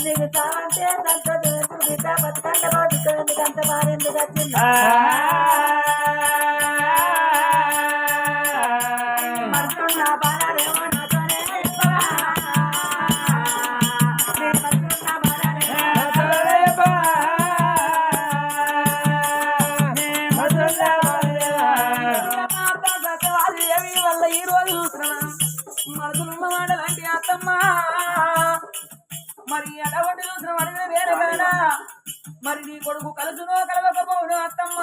నీకు చావంటే సంతోషం ఎందుకు బిడ్డ బతుకంట బాధ ఎందుకు అంత ఎందుకు వచ్చింది మరి ఎడవంటి చూసిన అడిగిన వేరే కదా మరి నీ కొడుకు కలుసునో కలవకపోవును అత్తమ్మ.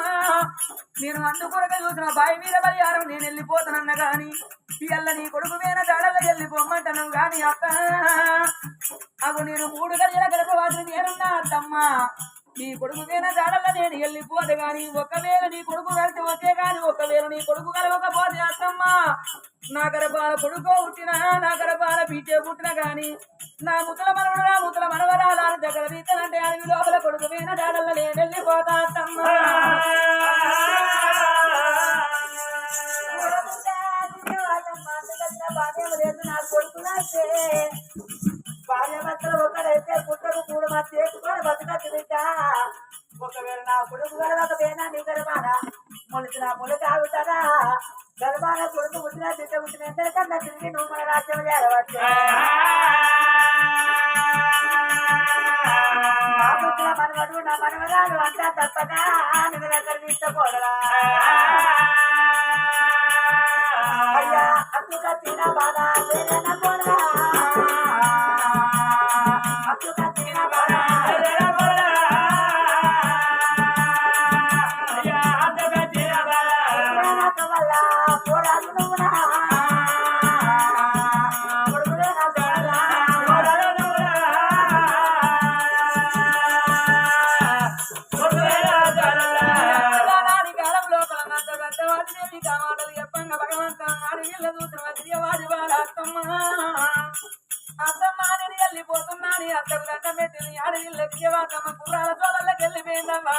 నేను అందుకొరక చూసిన బావి మీద బలిహారం నేను వెళ్ళిపోతానన్న గాని ఇయ్యల్ల నీ కొడుకు మీద దాడల వెళ్ళి పొమ్మంటను గాని అక్క. అగు నేను మూడు గడియల గడపవాసిన నేనున్నా అత్తమ్మ. నీ కొడుకు మీద దాడల్లో నేను వెళ్ళిపోదు గాని ఒకవేళ నీ కొడుకు కలిసి వచ్చే గాని ఒకవేళ నీ కొడుకు కలవకపోతే అత్తమ్మ. నా గర్భాల కొడుకో పుట్టినా నా గర్భాల బీచే పుట్టిన గాని నా ముతల మనవడు నా ముతల మనవరాలని దగ్గర తీతనంటే అడవి లోపల కొడుకు మీద దాడల్లో నేను వెళ్ళిపోతా అత్తమ్మ. భార్య భర్తలు ఒకరైతే పుట్టరు కూడా మా చేసుకొని బతకచ్చు బిడ్డ ఒకవేళ నా కొడుకు గడవకపోయినా నీ గర్భాన? మొలిచిన మొలక ఆగుతారా గర్భాన కొడుకు పుట్టిన బిడ్డ పుట్టిన ఎంతకన్నా తిరిగి నువ్వు మన రాజ్యం చేరవచ్చు. మనవడు నా మనవరాలు అంతా తప్పక నిన్న దగ్గర తీసుకోరా పెద్దవాడిని నీకు ఆ మాటలు చెప్పంగా భగవంతా అడిగిళ్ళ చూసిన వదిలేవాడి వాళ్ళ అత్తమ్మ అత్తమ్మ నేను వెళ్ళిపోతున్నాను అత్తకు దండ పెట్టింది అడవిళ్ళకి దేవాతమ్మ కుర్రాల చోళ్ళకి వెళ్ళిపోయిందమ్మా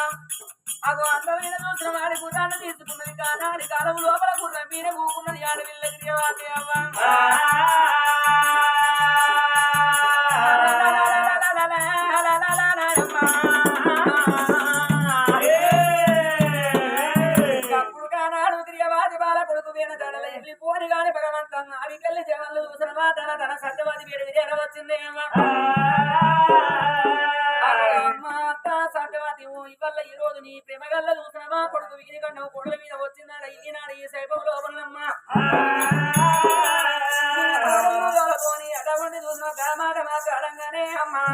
అగో అందమైన చూసిన వాడి గుర్రాన్ని తీసుకున్నది కానాడి కాలం లోపల గుర్రం మీరే కూకున్నది అడవిళ్ళకి దేవాతే అప్పుడు వీణ దడల వెళ్ళిపోని గాని భగవంతం అడికెళ్ళి జవాళ్ళు చూసిన తన తన సత్యవాది వీడి విజయన వచ్చింది సత్యవాది ఇవల్ల ఈ రోజు నీ ప్రేమగల్ల చూసినవా కొడుకు వీడి కన్నా కొడుల మీద వచ్చిందాడ ఈనాడు ఈ శైపం లోపలమ్మా అడవండి చూసిన మాట మాట్లాడంగానే అమ్మా.